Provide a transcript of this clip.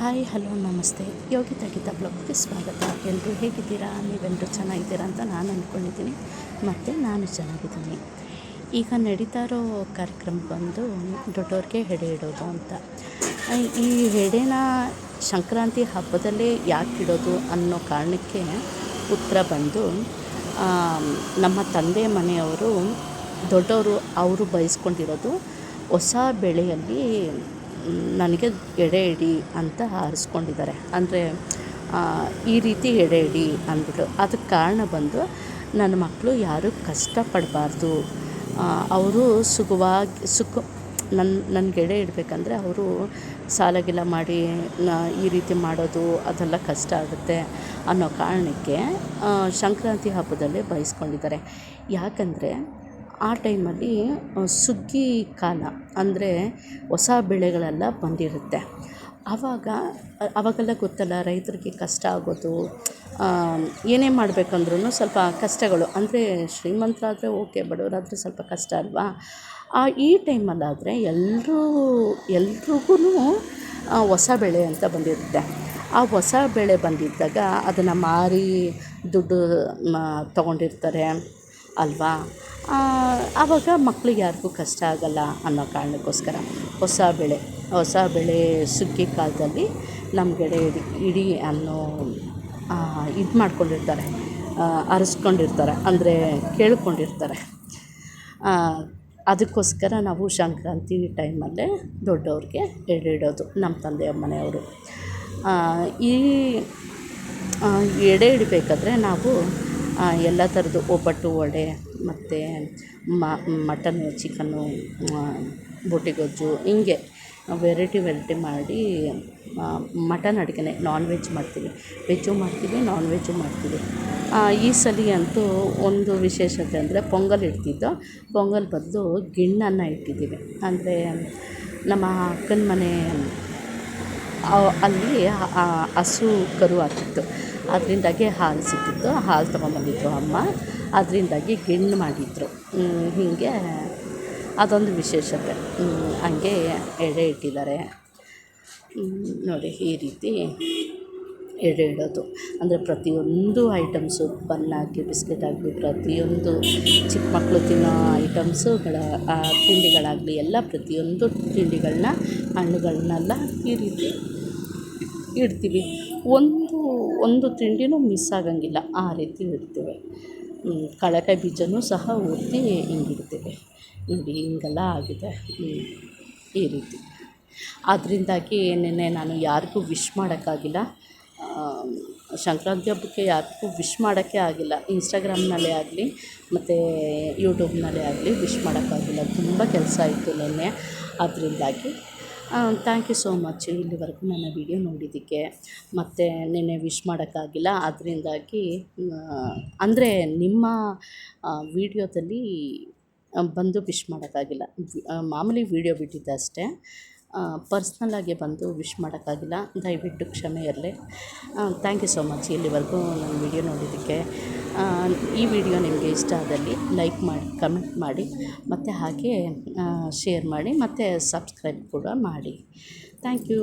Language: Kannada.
ಹಾಯ್, ಹಲೋ, ನಮಸ್ತೆ. ಯೋಗಿತಾ ಗೀತಾ ಬ್ಲಾಗ್ಗೆ ಸ್ವಾಗತ. ಎಲ್ಲರೂ ಹೇಗಿದ್ದೀರಾ? ನೀವೆಲ್ಲರೂ ಚೆನ್ನಾಗಿದ್ದೀರಾ ಅಂತ ನಾನು ಅಂದ್ಕೊಂಡಿದ್ದೀನಿ. ಮತ್ತು ನಾನು ಚೆನ್ನಾಗಿದ್ದೀನಿ. ಈಗ ನಡೀತಾ ಇರೋ ಕಾರ್ಯಕ್ರಮ ಬಂದು ದೊಡ್ಡವ್ರಿಗೆ ಹೆಡೆ ಇಡೋದು ಅಂತ. ಈ ಹೆಡೆನ ಸಂಕ್ರಾಂತಿ ಹಬ್ಬದಲ್ಲೇ ಯಾಕೆ ಇಡೋದು ಅನ್ನೋ ಕಾರಣಕ್ಕೆ ಉತ್ತರ ಬಂದು ನಮ್ಮ ತಂದೆ ಮನೆಯವರು ದೊಡ್ಡವರು ಅವರು ಬಯಸ್ಕೊಂಡಿರೋದು ಹೊಸ ಬೆಳೆಯಲ್ಲಿ ನನಗೆ ಎಡೆ ಇಡಿ ಅಂತ ಹಾರಿಸ್ಕೊಂಡಿದ್ದಾರೆ. ಅಂದರೆ ಈ ರೀತಿ ಎಡೆ ಇಡಿ ಅಂದ್ಬಿಟ್ಟು. ಅದಕ್ಕೆ ಕಾರಣ ಬಂದು, ನನ್ನ ಮಕ್ಕಳು ಯಾರೂ ಕಷ್ಟಪಡಬಾರ್ದು. ಅವರು ಸುಖವಾಗಿ, ಸುಖ ನನ್ನ ನನಗೆ ಎಡೆ ಇಡಬೇಕಂದ್ರೆ ಅವರು ಸಾಲ ಗೀಲ ಮಾಡಿ ಈ ರೀತಿ ಮಾಡೋದು, ಅದೆಲ್ಲ ಕಷ್ಟ ಆಗುತ್ತೆ ಅನ್ನೋ ಕಾರಣಕ್ಕೆ ಸಂಕ್ರಾಂತಿ ಹಬ್ಬದಲ್ಲಿ ಬಯಸ್ಕೊಂಡಿದ್ದಾರೆ. ಯಾಕಂದರೆ ಆ ಟೈಮಲ್ಲಿ ಸುಗ್ಗಿ ಕಾಲ ಅಂದರೆ ಹೊಸ ಬೆಳೆಗಳೆಲ್ಲ ಬಂದಿರುತ್ತೆ. ಆವಾಗ, ಆವಾಗೆಲ್ಲ ಗೊತ್ತಲ್ಲ, ರೈತರಿಗೆ ಕಷ್ಟ ಆಗೋದು ಏನೇ ಮಾಡಬೇಕಂದ್ರೂ ಸ್ವಲ್ಪ ಕಷ್ಟಗಳು. ಅಂದರೆ ಶ್ರೀಮಂತರಾದರೆ ಓಕೆ, ಬಡವರಾದರೆ ಸ್ವಲ್ಪ ಕಷ್ಟ ಅಲ್ವಾ? ಆ, ಈ ಟೈಮಲ್ಲಾದರೆ ಎಲ್ಲರೂ ಎಲ್ರಿಗೂ ಹೊಸ ಬೆಳೆ ಅಂತ ಬಂದಿರುತ್ತೆ. ಆ ಹೊಸ ಬೆಳೆ ಬಂದಿದ್ದಾಗ ಅದನ್ನು ಮಾರಿ ದುಡ್ಡು, ಮಾ, ತೊಗೊಂಡಿರ್ತಾರೆ. ಅಲ್ವಾ? ಆವಾಗ ಮಕ್ಳಿಗೆ ಯಾರಿಗೂ ಕಷ್ಟ ಆಗಲ್ಲ ಅನ್ನೋ ಕಾರಣಕ್ಕೋಸ್ಕರ ಹೊಸ ಬೆಳೆ ಹೊಸ ಬೆಳೆ ಸುಗ್ಗಿ ಕಾಲದಲ್ಲಿ ನಮ್ಮ ಇಡಿ ಇಡೀ ಅನ್ನೋ ಇದು ಮಾಡ್ಕೊಂಡಿರ್ತಾರೆ ಅರಿಸ್ಕೊಂಡಿರ್ತಾರೆ, ಅಂದರೆ ಕೇಳ್ಕೊಂಡಿರ್ತಾರೆ. ಅದಕ್ಕೋಸ್ಕರ ನಾವು ಸಂಕ್ರಾಂತಿ ಟೈಮಲ್ಲೇ ದೊಡ್ಡವ್ರಿಗೆ ಎಡೆ ನಮ್ಮ ತಂದೆಯ ಮನೆಯವರು. ಈ ಎಡೆ ಇಡಬೇಕಾದ್ರೆ ನಾವು ಎಲ್ಲ ಥರದ್ದು ಒಬ್ಬಟ್ಟು, ವಡೆ, ಮತ್ತು ಮಟನ್ನು ಚಿಕನ್ನು ಬೂಟಿಗೊಜ್ಜು ಹಿಂಗೆ ವೆರೈಟಿ ವೆರೈಟಿ ಮಾಡಿ ಮಟನ್ ಅಡುಗೆನೇ ನಾನ್ ವೆಜ್ ಮಾಡ್ತೀವಿ. ವೆಜ್ಜು ಮಾಡ್ತೀವಿ ನಾನ್ ವೆಜ್ಜು ಮಾಡ್ತೀವಿ. ಈ ಸಲ ಅಂತೂ ಒಂದು ವಿಶೇಷತೆ ಅಂದರೆ ಪೊಂಗಲ್ ಇಡ್ತಿದ್ದೋ. ಪೊಂಗಲ್ ಬದಲು ಗಿಣ್ಣನ್ನು ಇಟ್ಟಿದ್ದೀವಿ. ಅಂದರೆ ನಮ್ಮ ಅಕ್ಕನ ಮನೆ ಅಲ್ಲಿ ಹಸು ಕರು ಹಾಕಿತ್ತು. ಅದರಿಂದಾಗಿ ಹಾಲು ಸಿಕ್ಕಿತ್ತು. ಹಾಲು ತೊಗೊಂಬಂದಿದ್ರು ಅಮ್ಮ. ಅದರಿಂದಾಗಿ ಗಿಣ್ಣು ಮಾಡಿದ್ರು. ಹೀಗೆ ಅದೊಂದು ವಿಶೇಷತೆ. ಹಂಗೆ ಎಡೆ ಇಟ್ಟಿದ್ದಾರೆ. ನೋಡಿ ಈ ರೀತಿ ಎಡೆ ಇಡೋದು. ಅಂದರೆ ಪ್ರತಿಯೊಂದು ಐಟಮ್ಸು ಬನ್ನಾಗಲಿ ಬಿಸ್ಕೆಟ್ ಆಗಲಿ ಪ್ರತಿಯೊಂದು ಚಿಕ್ಕ ಮಕ್ಕಳು ತಿನ್ನೋ ಐಟಮ್ಸುಗಳ ತಿಂಡಿಗಳಾಗಲಿ, ಎಲ್ಲ ಪ್ರತಿಯೊಂದು ತಿಂಡಿಗಳನ್ನ ಹಣ್ಣುಗಳನ್ನೆಲ್ಲ ಈ ರೀತಿ ಇಡ್ತೀವಿ. ಒಂದು ಒಂದು ತಿಂಡಿನೂ ಮಿಸ್ ಆಗಂಗಿಲ್ಲ. ಆ ರೀತಿ ಇಡ್ತೀವಿ. ಕಳಕಾಯಿ ಬೀಜನೂ ಸಹ ಒತ್ತಿ ಹಿಂಗಿಡ್ತೇವೆ. ನೋಡಿ ಹಿಂಗೆಲ್ಲ ಆಗಿದೆ. ಈ ರೀತಿ. ಅದರಿಂದಾಗಿ ನೆನ್ನೆ ನಾನು ಯಾರಿಗೂ ವಿಶ್ ಮಾಡೋಕ್ಕಾಗಿಲ್ಲ. ಸಂಕ್ರಾಂತಿ ಹಬ್ಬಕ್ಕೆ ಯಾರಿಗೂ ವಿಶ್ ಮಾಡೋಕ್ಕೆ ಆಗಿಲ್ಲ. ಇನ್ಸ್ಟಾಗ್ರಾಮ್ನಲ್ಲೇ ಆಗಲಿ, ಮತ್ತು ಯೂಟ್ಯೂಬ್ನಲ್ಲೇ ಆಗಲಿ ವಿಶ್ ಮಾಡೋಕ್ಕಾಗಿಲ್ಲ. ತುಂಬ ಕೆಲಸ ಇತ್ತು ನೆನ್ನೆ. ಅದರಿಂದಾಗಿ ಥ್ಯಾಂಕ್ ಯು ಸೋ ಮಚ್ ಇಲ್ಲಿವರೆಗೂ ನನ್ನ ವಿಡಿಯೋ ನೋಡಿದ್ದಕ್ಕೆ ಮತ್ತು ನಿನ್ನೆ ವಿಶ್ ಮಾಡೋಕ್ಕಾಗಿಲ್ಲ. ಅದರಿಂದಾಗಿ ಅಂದರೆ ನಿಮ್ಮ ವಿಡಿಯೋದಲ್ಲಿ ಬಂದು ವಿಶ್ ಮಾಡೋಕ್ಕಾಗಿಲ್ಲ. ಮಾಮೂಲಿ ವೀಡಿಯೋ ಬಿಟ್ಟಿದ್ದೆ ಅಷ್ಟೇ. ಪರ್ಸ್ನಲ್ಲಾಗಿ ಬಂದು ವಿಶ್ ಮಾಡೋಕ್ಕಾಗಿಲ್ಲ. ದಯವಿಟ್ಟು ಕ್ಷಮೆ ಇರಲಿ. ಥ್ಯಾಂಕ್ ಯು ಸೋ ಮಚ್ ಇಲ್ಲಿವರೆಗೂ ನನ್ನ ವಿಡಿಯೋ ನೋಡಿದ್ದಕ್ಕೆ ಈ ವಿಡಿಯೋ ನಿಮಗೆ ಇಷ್ಟ ಆದಲ್ಲಿ ಲೈಕ್ ಮಾಡಿ ಕಮೆಂಟ್ ಮಾಡಿ, ಮತ್ತು ಹಾಗೆ ಶೇರ್ ಮಾಡಿ, ಮತ್ತು ಸಬ್ಸ್ಕ್ರೈಬ್ ಕೂಡ ಮಾಡಿ. Thank you